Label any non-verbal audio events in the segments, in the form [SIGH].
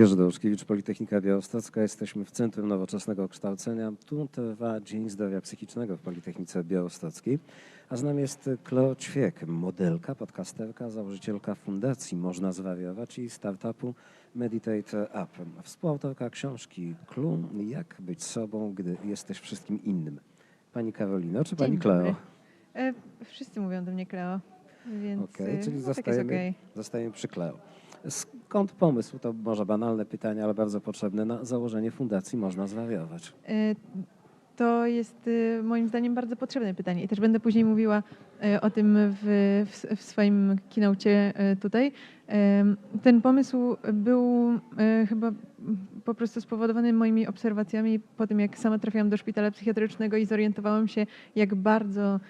Jerzy Dołuszkiewicz, Politechnika Białostocka. Jesteśmy w Centrum Nowoczesnego Kształcenia. Tu trwa Dzień Zdrowia Psychicznego w Politechnice Białostockiej. A z nami jest Klo Ćwiek, modelka, podcasterka, założycielka fundacji Można Zwariować i startupu Meditate Up. Współautorka książki Clue Jak być sobą, gdy jesteś wszystkim innym. Pani Karolino czy pani Kleo? E, wszyscy mówią do mnie Kleo, więc Okej, e, czyli no, tak zostajemy, okej. zostajemy przy Kleo. Skąd pomysł, to może banalne pytanie, ale bardzo potrzebne, na założenie fundacji Można Zwariować? E, To jest e, moim zdaniem bardzo potrzebne pytanie i też będę później mówiła e, o tym w, w, w swoim keynocie e, tutaj. Ten pomysł był chyba po prostu spowodowany moimi obserwacjami po tym, jak sama trafiłam do szpitala psychiatrycznego i zorientowałam się, jak bardzo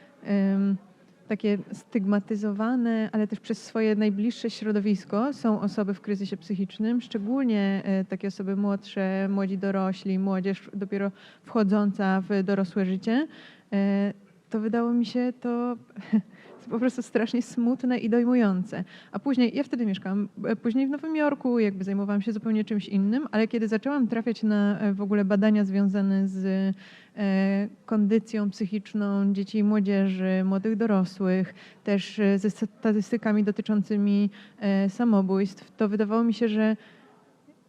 takie stygmatyzowane, ale też przez swoje najbliższe środowisko są osoby w kryzysie psychicznym, szczególnie e, takie osoby młodsze, młodzi dorośli, młodzież dopiero wchodząca w dorosłe życie. E, To wydało mi się to [LAUGHS] po prostu strasznie smutne i dojmujące. A później, ja wtedy mieszkałam e, później w Nowym Jorku, jakby zajmowałam się zupełnie czymś innym, ale kiedy zaczęłam trafiać na e, w ogóle badania związane z e, kondycją psychiczną dzieci i młodzieży, młodych dorosłych, też ze statystykami dotyczącymi samobójstw, to wydawało mi się, że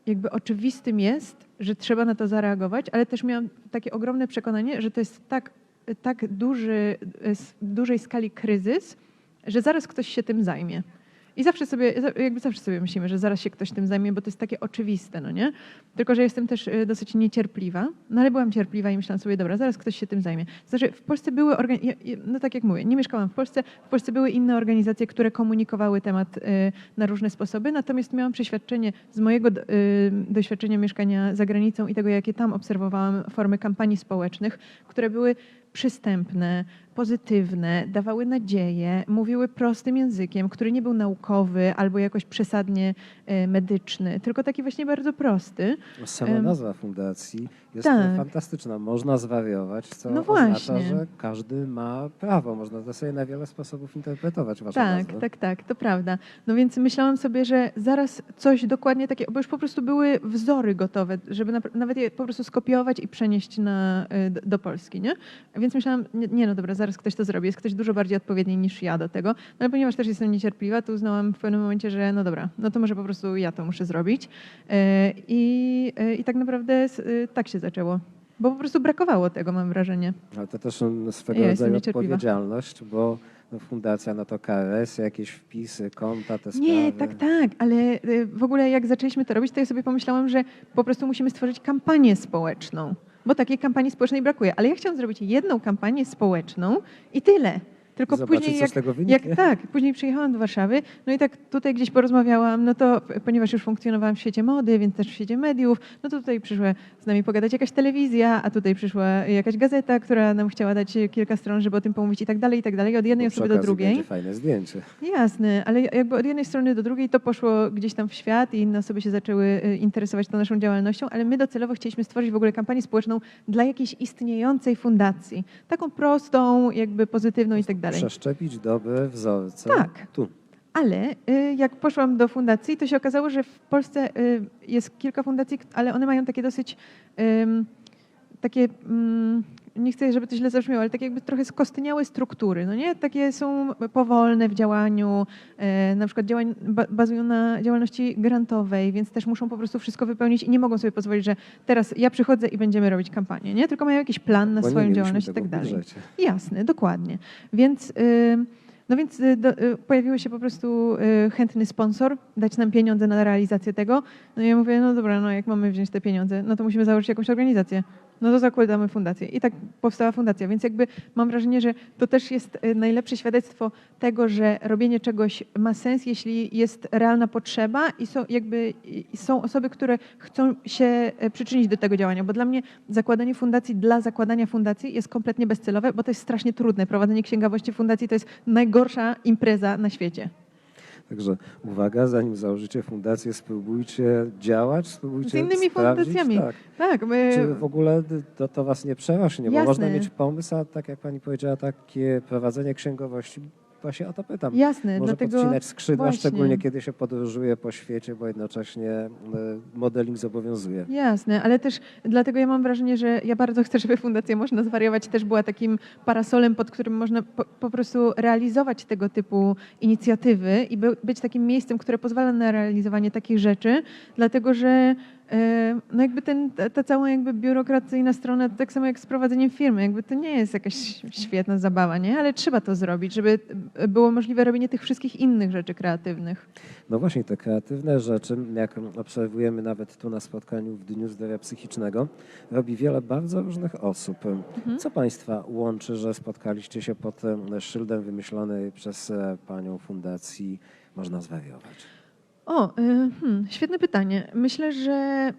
jakby oczywistym jest, że trzeba na to zareagować, ale też miałam takie ogromne przekonanie, że to jest tak, tak duży, s- dużej skali kryzys, że zaraz ktoś się tym zajmie. I zawsze sobie, jakby zawsze sobie myślimy, że zaraz się ktoś tym zajmie, bo to jest takie oczywiste, no nie? Tylko, że jestem też y, dosyć niecierpliwa, no ale byłam cierpliwa i myślałam sobie, dobra, zaraz ktoś się tym zajmie. Znaczy, w Polsce były, no tak jak mówię, nie mieszkałam w Polsce, w Polsce były inne organizacje, które komunikowały temat y, na różne sposoby, natomiast miałam przeświadczenie z mojego do- doświadczenia mieszkania za granicą i tego, jakie tam obserwowałam formy kampanii społecznych, które były przystępne, pozytywne, dawały nadzieję, mówiły prostym językiem, który nie był naukowy albo jakoś przesadnie e, medyczny, tylko taki właśnie bardzo prosty. Sama nazwa fundacji jest tak. fantastyczna. Można zwariować, co No oznacza, że każdy ma prawo. Można to sobie na wiele sposobów interpretować waszą Tak, nazwę. tak, tak, to prawda. No więc myślałam sobie, że zaraz coś dokładnie takiego, bo już po prostu były wzory gotowe, żeby nawet je po prostu skopiować i przenieść na, y, do, do Polski, nie? Więc myślałam, nie, nie no dobra, zaraz ktoś to zrobi, jest ktoś dużo bardziej odpowiedni niż ja do tego, no ale ponieważ też jestem niecierpliwa, to uznałam w pewnym momencie, że no dobra, no to może po prostu ja to muszę zrobić. Y, I, y, i tak naprawdę y, tak się zaczęło. Bo po prostu brakowało tego, mam wrażenie. Ale to też swego Ja rodzaju odpowiedzialność, bo no, fundacja, no to KRS, jakieś wpisy, konta, te sprawy. Nie, tak, tak, ale w ogóle jak zaczęliśmy to robić, to ja sobie pomyślałam, że po prostu musimy stworzyć kampanię społeczną, bo takiej kampanii społecznej brakuje. Ale ja chciałam zrobić jedną kampanię społeczną i tyle. Tylko Zobaczyć, później co jak, z tego wyniknie. jak tak, później przyjechałam do Warszawy, no i tak tutaj gdzieś porozmawiałam, no to ponieważ już funkcjonowałam w świecie mody, więc też w świecie mediów, no to tutaj przyszła z nami pogadać jakaś telewizja, a tutaj przyszła jakaś gazeta, która nam chciała dać kilka stron, żeby o tym pomówić i tak dalej, i tak dalej, od jednej przy osoby do drugiej. Fajne zdjęcie. Jasne, ale jakby od jednej strony do drugiej to poszło gdzieś tam w świat i inne osoby się zaczęły y, interesować tą naszą działalnością, ale my docelowo chcieliśmy stworzyć w ogóle kampanię społeczną dla jakiejś istniejącej fundacji. Taką prostą, jakby pozytywną i tak dalej. Przeszczepić dobre wzorce. Tak. Tu. Ale y, jak poszłam do fundacji, to się okazało, że w Polsce y, jest kilka fundacji, ale one mają takie dosyć takie, mm, nie chcę, żeby to źle zabrzmiało, ale takie jakby trochę skostniałe struktury, no nie? Takie są powolne w działaniu, e, na przykład działań, ba, bazują na działalności grantowej, więc też muszą po prostu wszystko wypełnić i nie mogą sobie pozwolić, że teraz ja przychodzę i będziemy robić kampanię, nie? Tylko mają jakiś plan na swoją działalność i tak dalej. Jasne, dokładnie. Więc, y, no więc y, do, y, pojawił się po prostu chętny sponsor, dać nam pieniądze na realizację tego. No i ja mówię, no dobra, no jak mamy wziąć te pieniądze, no to musimy założyć jakąś organizację. No to zakładamy fundację. I tak powstała fundacja. Więc jakby mam wrażenie, że to też jest y, najlepsze świadectwo tego, że robienie czegoś ma sens, jeśli jest realna potrzeba i są jakby i są osoby, które chcą się y, przyczynić do tego działania. Bo dla mnie zakładanie fundacji dla zakładania fundacji jest kompletnie bezcelowe, bo to jest strasznie trudne. Prowadzenie księgowości fundacji to jest najgorsza impreza na świecie. Także uwaga, zanim założycie fundację, spróbujcie działać, spróbujcie Z innymi sprawdzić, fundacjami. Tak. Tak, my, Czy w ogóle to, to was nie przerośnie, bo Jasne. można mieć pomysł, a tak jak pani powiedziała, takie prowadzenie księgowości właśnie o to pytam. Jasne, Może dlatego podcinać skrzydła, właśnie. szczególnie kiedy się podróżuje po świecie, bo jednocześnie e, modeling zobowiązuje. Jasne, ale też dlatego ja mam wrażenie, że ja bardzo chcę, żeby Fundacja Można Zwariować też była takim parasolem, pod którym można po, po prostu realizować tego typu inicjatywy i by, być takim miejscem, które pozwala na realizowanie takich rzeczy, dlatego że no jakby ten, ta, cała jakby biurokracyjna strona, to tak samo jak z prowadzeniem firmy, jakby to nie jest jakaś świetna zabawa, nie? Ale trzeba to zrobić, żeby było możliwe robienie tych wszystkich innych rzeczy kreatywnych. No właśnie, te kreatywne rzeczy, jak obserwujemy nawet tu na spotkaniu w Dniu Zdrowia Psychicznego, robi wiele bardzo różnych osób. Co Państwa łączy, że spotkaliście się pod e, szyldem wymyślonej przez e, Panią Fundacji Można Zwariować? O, y, hmm, świetne pytanie. Myślę, że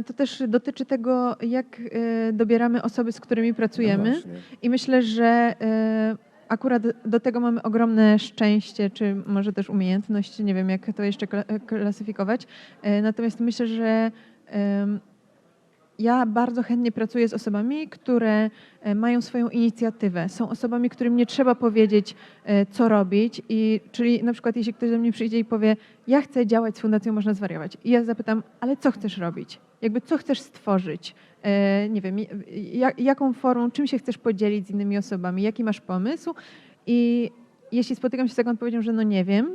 y, to też dotyczy tego, jak y, dobieramy osoby, z którymi No pracujemy. właśnie. I myślę, że akurat do tego mamy ogromne szczęście, czy może też umiejętność, nie wiem jak to jeszcze kla- klasyfikować. Natomiast myślę, że ja bardzo chętnie pracuję z osobami, które e, mają swoją inicjatywę. Są osobami, którym nie trzeba powiedzieć, e, co robić. I, czyli na przykład, jeśli ktoś do mnie przyjdzie i powie, ja chcę działać z Fundacją Można Zwariować. I ja zapytam, ale co chcesz robić? Jakby co chcesz stworzyć? E, nie wiem, jak, jaką formą, czym się chcesz podzielić z innymi osobami? Jaki masz pomysł? I jeśli spotykam się z taką odpowiedzią, że no nie wiem,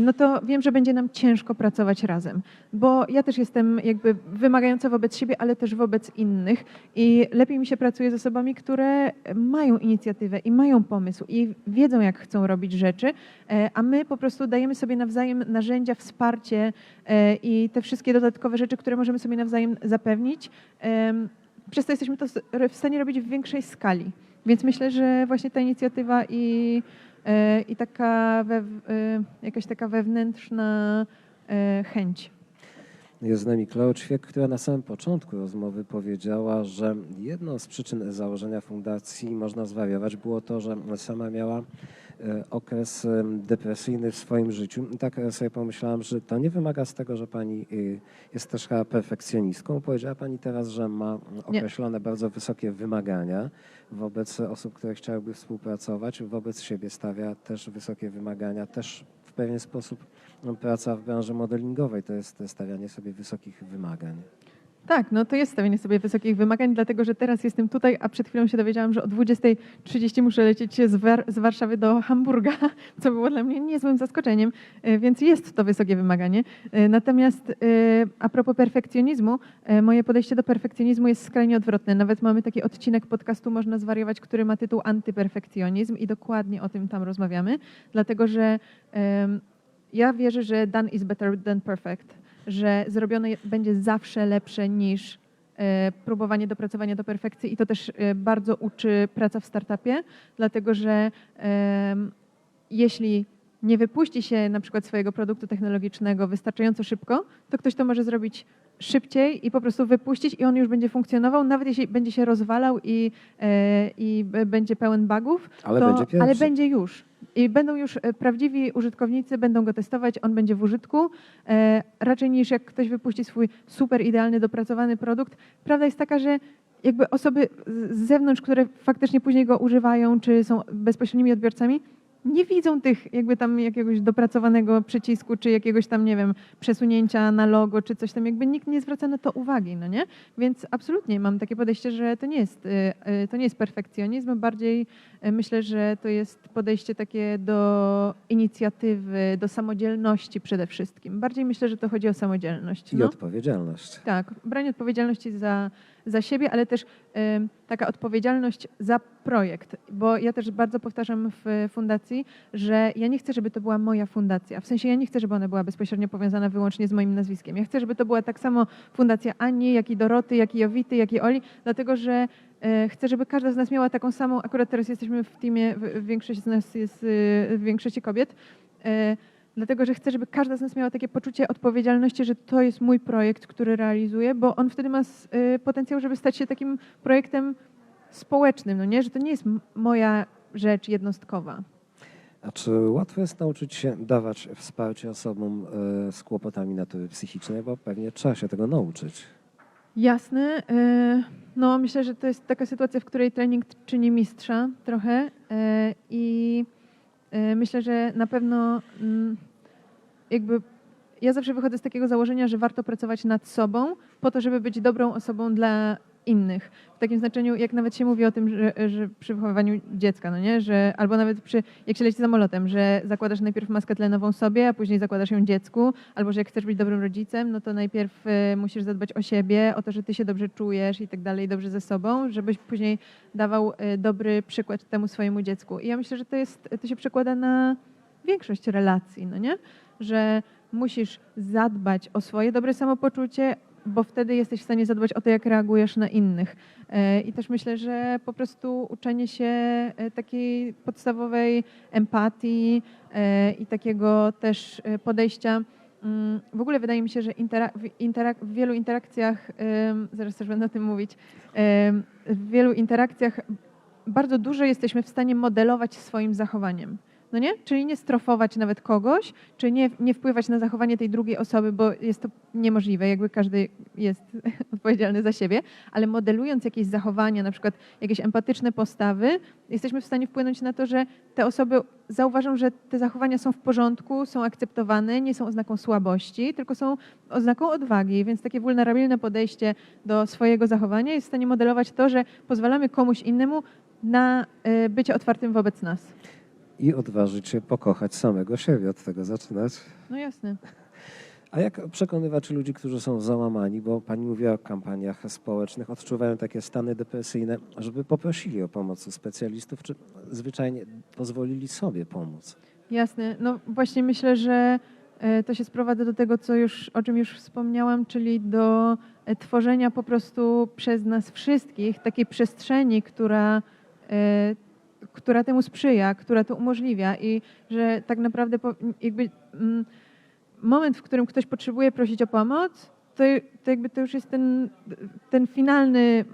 no to wiem, że będzie nam ciężko pracować razem, bo ja też jestem jakby wymagająca wobec siebie, ale też wobec innych i lepiej mi się pracuje z osobami, które mają inicjatywę i mają pomysł i wiedzą, jak chcą robić rzeczy, e, a my po prostu dajemy sobie nawzajem narzędzia, wsparcie e, i te wszystkie dodatkowe rzeczy, które możemy sobie nawzajem zapewnić. Przez to jesteśmy to w stanie robić w większej skali. Więc myślę, że właśnie ta inicjatywa i i taka we, e, jakaś taka wewnętrzna e, chęć. Jest z nami Kleo Ćwiek, która na samym początku rozmowy powiedziała, że jedną z przyczyn założenia fundacji Można Zwariować było to, że sama miała e, okres em, depresyjny w swoim życiu. I tak e, sobie pomyślałam, że to nie wymaga z tego, że pani jest też chyba perfekcjonistką. Powiedziała pani teraz, że ma określone bardzo wysokie wymagania wobec osób, które chciałyby współpracować. Wobec siebie stawia też wysokie wymagania, też w pewien sposób no, praca w branży modelingowej to jest stawianie sobie wysokich wymagań. Tak, no to jest stawianie sobie wysokich wymagań, dlatego że teraz jestem tutaj, a przed chwilą się dowiedziałam, że o 20.30 muszę lecieć z, War- z Warszawy do Hamburga, [LAUGHS] co było dla mnie niezłym zaskoczeniem, e, więc jest to wysokie wymaganie. E, Natomiast e, a propos perfekcjonizmu, moje podejście do perfekcjonizmu jest skrajnie odwrotne. Nawet mamy taki odcinek podcastu Można Zwariować, który ma tytuł Antyperfekcjonizm i dokładnie o tym tam rozmawiamy, dlatego że ja wierzę, że done is better than perfect, że zrobione będzie zawsze lepsze niż e, próbowanie dopracowania do perfekcji i to też e, bardzo uczy praca w startupie, dlatego że jeśli nie wypuści się na przykład swojego produktu technologicznego wystarczająco szybko, to ktoś to może zrobić szybciej i po prostu wypuścić i on już będzie funkcjonował, nawet jeśli będzie się rozwalał i, e, i będzie pełen bugów, Ale to, będzie pierwszy. ale będzie już. I będą już e, prawdziwi użytkownicy, będą go testować, on będzie w użytku. E, raczej niż jak ktoś wypuści swój super idealny, dopracowany produkt. Prawda jest taka, że jakby osoby z z zewnątrz, które faktycznie później go używają, czy są bezpośrednimi odbiorcami, nie widzą tych jakby tam jakiegoś dopracowanego przycisku, czy jakiegoś tam, nie wiem, przesunięcia na logo, czy coś tam, jakby nikt nie zwraca na to uwagi, no nie? Więc absolutnie mam takie podejście, że to nie jest, y, y, to nie jest perfekcjonizm, bardziej y, myślę, że to jest podejście takie do inicjatywy, do samodzielności przede wszystkim. Bardziej myślę, że to chodzi o samodzielność. I No. odpowiedzialność. Tak, branie odpowiedzialności za, za siebie, ale też taka odpowiedzialność za projekt, bo ja też bardzo powtarzam w fundacji, że ja nie chcę, żeby to była moja fundacja. W sensie ja nie chcę, żeby ona była bezpośrednio powiązana wyłącznie z moim nazwiskiem. Ja chcę, żeby to była tak samo fundacja Ani, jak i Doroty, jak i Jowity, jak i Oli, dlatego że e, chcę, żeby każda z nas miała taką samą, akurat teraz jesteśmy w teamie, większość z nas jest e, w większości kobiet, e, Dlatego, że chcę, żeby każda z nas miała takie poczucie odpowiedzialności, że to jest mój projekt, który realizuję, bo on wtedy ma y, potencjał, żeby stać się takim projektem społecznym, no nie? Że to nie jest moja rzecz jednostkowa. A czy łatwo jest nauczyć się dawać wsparcie osobom e, z kłopotami natury psychicznej, bo pewnie trzeba się tego nauczyć. Jasne. y, No, myślę, że to jest taka sytuacja, w której trening czyni mistrza trochę y, i myślę, że na pewno mm, jakby ja zawsze wychodzę z takiego założenia, że warto pracować nad sobą po to, żeby być dobrą osobą dla innych. W takim znaczeniu, jak nawet się mówi o tym, że, że przy wychowywaniu dziecka, no nie, że albo nawet przy, jak się leci samolotem, że zakładasz najpierw maskę tlenową sobie, a później zakładasz ją dziecku, albo że jak chcesz być dobrym rodzicem, no to najpierw e, musisz zadbać o siebie, o to, że ty się dobrze czujesz i tak dalej, dobrze ze sobą, żebyś później dawał e, dobry przykład temu swojemu dziecku. I ja myślę, że to jest, to się przekłada na większość relacji, no nie? Że musisz zadbać o swoje dobre samopoczucie, bo wtedy jesteś w stanie zadbać o to, jak reagujesz na innych. E, I też myślę, że po prostu uczenie się e, takiej podstawowej empatii e, i takiego też podejścia. mm, W ogóle wydaje mi się, że intera- w, interak- w wielu interakcjach, zaraz też będę o tym mówić, w wielu interakcjach bardzo dużo jesteśmy w stanie modelować swoim zachowaniem. No nie? Czyli nie strofować nawet kogoś, czy nie, nie wpływać na zachowanie tej drugiej osoby, bo jest to niemożliwe, jakby każdy jest [LAUGHS] odpowiedzialny za siebie, ale modelując jakieś zachowania, na przykład jakieś empatyczne postawy, jesteśmy w stanie wpłynąć na to, że te osoby zauważą, że te zachowania są w porządku, są akceptowane, nie są oznaką słabości, tylko są oznaką odwagi, więc takie wulnerabilne podejście do swojego zachowania jest w stanie modelować to, że pozwalamy komuś innemu na y, bycie otwartym wobec nas. I odważyć się pokochać samego siebie, od tego zaczynać. No jasne. A jak przekonywać ludzi, którzy są załamani, bo pani mówiła o kampaniach społecznych, odczuwają takie stany depresyjne, żeby poprosili o pomoc u specjalistów, czy zwyczajnie pozwolili sobie pomóc? Jasne. No właśnie myślę, że e, to się sprowadza do tego, co już, o czym już wspomniałam, czyli do e, tworzenia po prostu przez nas wszystkich takiej przestrzeni, która, e, która temu sprzyja, która to umożliwia i że tak naprawdę jakby mm, moment, w którym ktoś potrzebuje prosić o pomoc, to, to jakby to już jest ten, ten finalny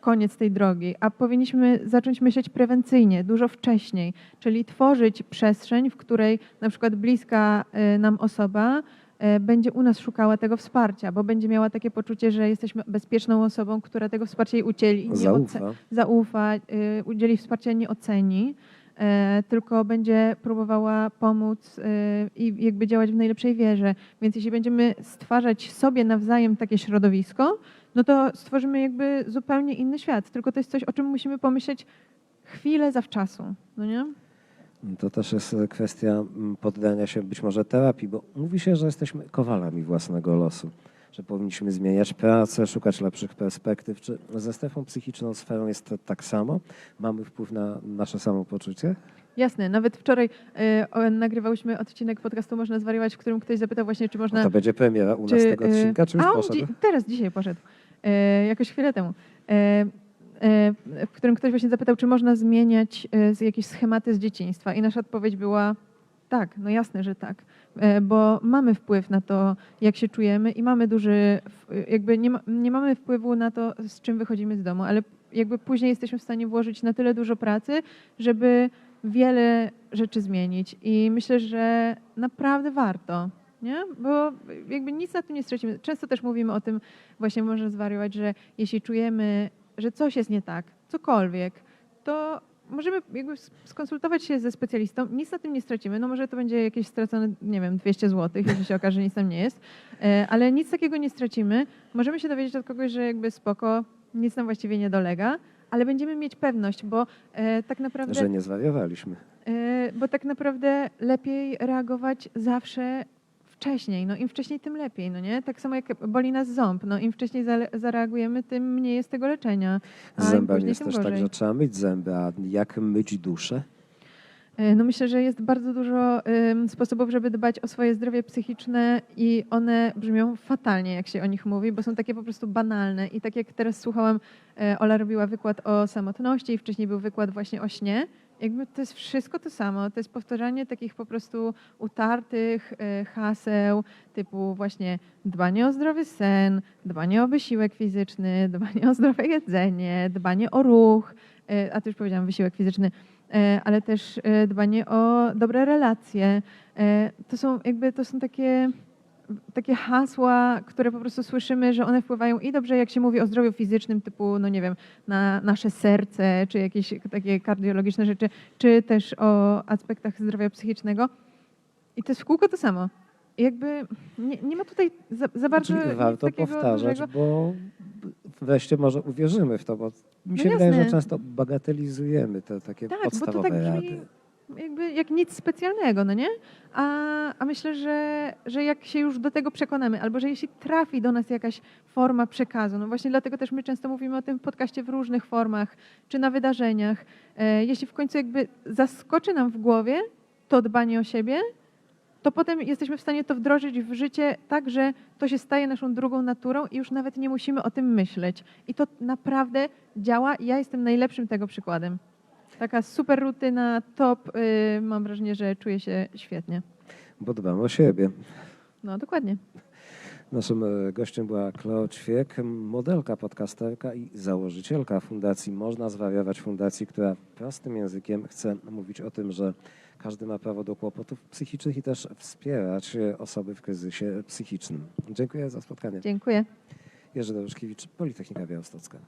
koniec tej drogi, a powinniśmy zacząć myśleć prewencyjnie, dużo wcześniej, czyli tworzyć przestrzeń, w której na przykład bliska e, nam osoba będzie u nas szukała tego wsparcia, bo będzie miała takie poczucie, że jesteśmy bezpieczną osobą, która tego wsparcia jej udzieli, nie Zaufa. zaufa, y, udzieli wsparcia, nie oceni, e, tylko będzie próbowała pomóc i jakby działać w najlepszej wierze. Więc jeśli będziemy stwarzać sobie nawzajem takie środowisko, no to stworzymy jakby zupełnie inny świat. Tylko to jest coś, o czym musimy pomyśleć chwilę zawczasu, no nie? To też jest e, kwestia mm, poddania się być może terapii, bo mówi się, że jesteśmy kowalami własnego losu, że powinniśmy zmieniać pracę, szukać lepszych perspektyw. Czy ze strefą psychiczną sferą jest to tak samo? Mamy wpływ na nasze samopoczucie? Jasne, nawet wczoraj o, nagrywałyśmy odcinek podcastu Można Zwariować, w którym ktoś zapytał właśnie, czy można... To będzie premiera u nas czy, tego e, odcinka, czy już a on poszedł? dzi- teraz, dzisiaj poszedł. E, jakoś chwilę temu. E, w którym ktoś właśnie zapytał, czy można zmieniać z jakieś schematy z dzieciństwa. I nasza odpowiedź była tak, no jasne, że tak. E, bo mamy wpływ na to, jak się czujemy i mamy duży, jakby nie, ma, nie mamy wpływu na to, z czym wychodzimy z domu, ale jakby później jesteśmy w stanie włożyć na tyle dużo pracy, żeby wiele rzeczy zmienić. I myślę, że naprawdę warto. Nie? Bo jakby nic na tym nie stracimy. Często też mówimy o tym, właśnie można zwariować, że jeśli czujemy, że coś jest nie tak, cokolwiek, to możemy jakby skonsultować się ze specjalistą, nic na tym nie stracimy. No może to będzie jakieś stracone, nie wiem, 200 zł, jeśli się okaże, że nic tam nie jest, E, ale nic takiego nie stracimy. Możemy się dowiedzieć od kogoś, że jakby spoko, nic nam właściwie nie dolega, ale będziemy mieć pewność, bo e, tak naprawdę... Że nie zwariowaliśmy. E, Bo tak naprawdę lepiej reagować zawsze wcześniej. No im wcześniej, tym lepiej, no nie? Tak samo jak boli nas ząb. No im wcześniej zareagujemy, tym mniej jest tego leczenia. A Z później, jest też tak, gorzej. że trzeba myć zęby, a jak myć duszę? E, No myślę, że jest bardzo dużo sposobów, żeby dbać o swoje zdrowie psychiczne i one brzmią fatalnie, jak się o nich mówi, bo są takie po prostu banalne. I tak jak teraz słuchałam, e, Ola robiła wykład o samotności i wcześniej był wykład właśnie o śnie. Jakby to jest wszystko to samo. To jest powtarzanie takich po prostu utartych e, haseł, typu właśnie dbanie o zdrowy sen, dbanie o wysiłek fizyczny, [LAUGHS] dbanie o zdrowe jedzenie, dbanie o ruch, e, a tu już powiedziałam wysiłek fizyczny, e, ale też dbanie o dobre relacje. To są jakby to są takie takie hasła, które po prostu słyszymy, że one wpływają i dobrze, jak się mówi o zdrowiu fizycznym, typu, no nie wiem, na nasze serce, czy jakieś takie kardiologiczne rzeczy, czy też o aspektach zdrowia psychicznego. I to jest w kółko to samo. I jakby nie, nie ma tutaj za, za bardzo Czyli nic warto powtarzać, dużego. bo wreszcie może uwierzymy w to, bo mi się No wydaje, że często bagatelizujemy te takie Tak, bo to podstawowe tak rady. Jakby jak nic specjalnego, no nie? A, a myślę, że, że jak się już do tego przekonamy, albo że jeśli trafi do nas jakaś forma przekazu, no właśnie dlatego też my często mówimy o tym w podcaście w różnych formach, czy na wydarzeniach, e, jeśli w końcu jakby zaskoczy nam w głowie to dbanie o siebie, to potem jesteśmy w stanie to wdrożyć w życie tak, że to się staje naszą drugą naturą i już nawet nie musimy o tym myśleć. I to naprawdę działa i ja jestem najlepszym tego przykładem. Taka super rutyna, top. Yy, mam wrażenie, że czuję się świetnie. Bo dbamy o siebie. No dokładnie. Naszym e, gościem była Kleo Ćwiek, modelka, podcasterka i założycielka fundacji Można Zwariować Fundacji, która prostym językiem chce mówić o tym, że każdy ma prawo do kłopotów psychicznych i też wspierać e, osoby w kryzysie psychicznym. Dziękuję za spotkanie. Dziękuję. Jerzy Doruszkiewicz, Politechnika Białostocka.